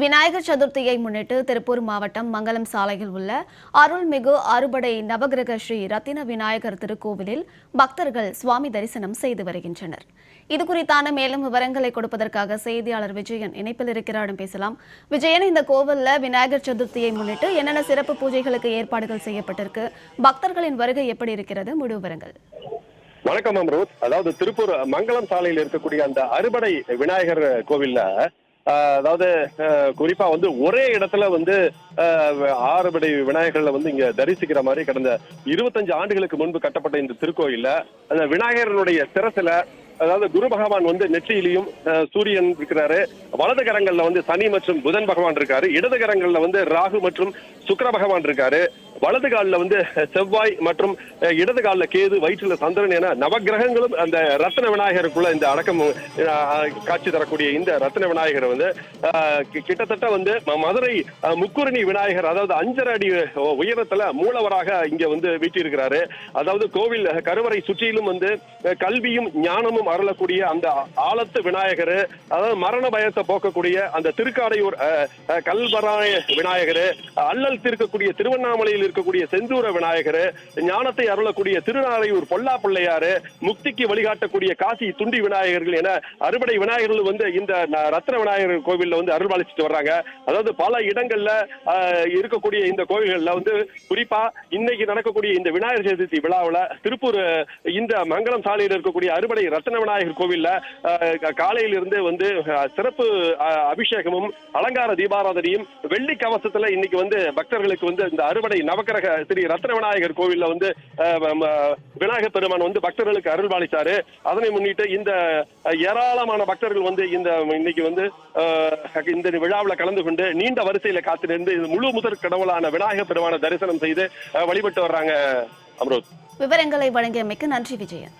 விநாயகர் சதுர்த்தியை முன்னிட்டு திருப்பூர் மாவட்டம் மங்கலம் சாலையில் உள்ள அருள்மிகு அறுபடை நவகிரக ஸ்ரீ ரத்தின விநாயகர் திருக்கோவிலில் பக்தர்கள் சுவாமி தரிசனம் செய்து வருகின்றனர். இது குறித்தான மேலும் விவரங்களை கொடுப்பதற்காக செய்தியாளர் விஜயன் இணைப்பில் இருக்கிறாரும் பேசலாம். விஜயன் இந்த கோவில்ல விநாயகர் சதுர்த்தியை முன்னிட்டு என்னென்ன சிறப்பு பூஜைகளுக்கு ஏற்பாடுகள் செய்யப்பட்டிருக்கு? பக்தர்களின் வருகை எப்படி இருக்கிறது? முழு விவரங்கள். வணக்கம் அம்ரோத். அதாவது திருப்பூர் மங்களம் சாலையில் இருக்கக்கூடிய அந்த அறுபடை விநாயகர் கோவில்ல அதாவது குறிப்பா வந்து ஒரே இடத்துல வந்து ஆஹ், ஆறுபடை விநாயகர்ல வந்து இங்க தரிசிக்கிற மாதிரி கடந்த இருபத்தஞ்சு ஆண்டுகளுக்கு முன்பு கட்டப்பட்ட இந்த திருக்கோயில்ல அந்த விநாயகர்களுடைய சிரசுல அதாவது குரு பகவான் வந்து நெற்றியிலையும் சூரியன் இருக்கிறாரு. வலது கரங்கள்ல வந்து சனி மற்றும் புதன் பகவான் இருக்காரு. இடது கரங்கள்ல வந்து ராகு மற்றும் சுக்கர பகவான் இருக்காரு. வலது காலில் வந்து செவ்வாய் மற்றும் இடது காலில் கேது வயிற்றில் சந்திரன் என நவக்கிரகங்களும் அந்த ரத்ன விநாயகருக்குள்ள இந்த அடக்கம் காட்சி தரக்கூடிய இந்த ரத்ன விநாயகர் வந்து கிட்டத்தட்ட வந்து மதுரை முக்குரணி விநாயகர் அதாவது அஞ்சரை அடி உயரத்துல மூலவராக இங்க வந்து வீட்டியிருக்கிறாரு. அதாவது கோவில் கருவறை சுற்றிலும் வந்து கல்வியும் ஞானமும் அருளக்கூடிய அந்த ஆலத்து விநாயகர் அதாவது மரண பயத்தை போக்கக்கூடிய அந்த திருக்காடையூர் கல்வராய விநாயகர் அல்லல் தீர்க்கக்கூடிய திருவண்ணாமலையில் இருக்கக்கூடிய செந்தூர விநாயகர் ஞானத்தை அருளக்கூடிய திருநாரையூர் பொல்லா பிள்ளையாரு முக்திக்கு வழிகாட்டக்கூடிய காசி துண்டி விநாயகர்கள் என அறுபடை விநாயகர்கள் வந்து இந்த ரத்ன விநாயகர் கோவில்ல வந்து அருள்பாலிச்சுட்டு வர்றாங்க. அதாவது பல இடங்கள்ல இருக்கக்கூடிய இந்த கோவில்கள்ல வந்து குறிப்பா இன்னைக்கு நடக்கக்கூடிய இந்த விநாயகர் சதுர்த்தி விழாவில் திருப்பூர் இந்த மங்களம் சாலையில் இருக்கக்கூடிய அறுபடை ரத்ன விநாயகர் கோவில்ல காலையிலிருந்து வந்து சிறப்பு அபிஷேகமும் அலங்கார தீபாராதனையும் வெள்ளி கவசத்துல இன்னைக்கு வந்து பக்தர்களுக்கு வந்து இந்த அறுபடை நவக்கிரக ஸ்ரீ ரத்ன விநாயகர் கோவில்ல வந்து விநாயகர் பெருமான் வந்து பக்தர்களுக்கு அருள்பாலிச்சாரு. அதனை முன்னிட்டு இந்த ஏராளமான பக்தர்கள் வந்து இந்த இன்னைக்கு வந்து ஆஹ், இந்த விழாவில் கலந்து கொண்டு நீண்ட வரிசையில காத்திருந்து முழு முதற் கடவுளான விநாயகர் பெருமான தரிசனம் செய்து வழிபட்டு வர்றாங்க அம்ரோத். விவரங்களை வழங்கியமைக்கு நன்றி விஜயன்.